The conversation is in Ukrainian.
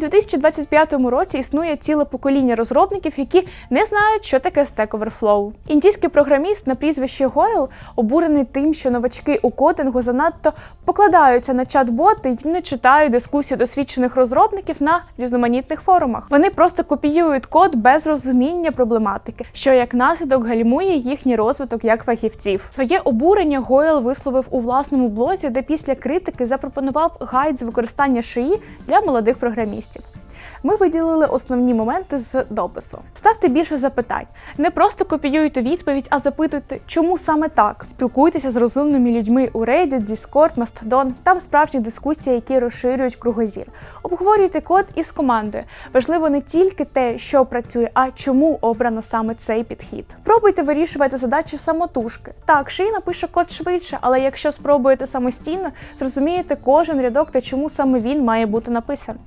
У 2025 році існує ціле покоління розробників, які не знають, що таке Stack Overflow. Індійський програміст на прізвище Гойл обурений тим, що новачки у кодингу занадто покладаються на чат-боти і не читають дискусії досвідчених розробників на різноманітних форумах. Вони просто копіюють код без розуміння проблематики, що як наслідок гальмує їхній розвиток як фахівців. Своє обурення Гойл висловив у власному блозі, де після критики запропонував гайд з використання шиї для молодих програмістів. Ми виділили основні моменти з допису. Ставте більше запитань. Не просто копіюйте відповідь, а запитуйте, чому саме так. Спілкуйтеся з розумними людьми у Reddit, Discord, Mastodon. Там справжні дискусії, які розширюють кругозір. Обговорюйте код із командою. Важливо не тільки те, що працює, а чому обрано саме цей підхід. Пробуйте вирішувати задачі самотужки. Так, Ши напише код швидше, але якщо спробуєте самостійно, зрозумієте кожен рядок та чому саме він має бути написаний.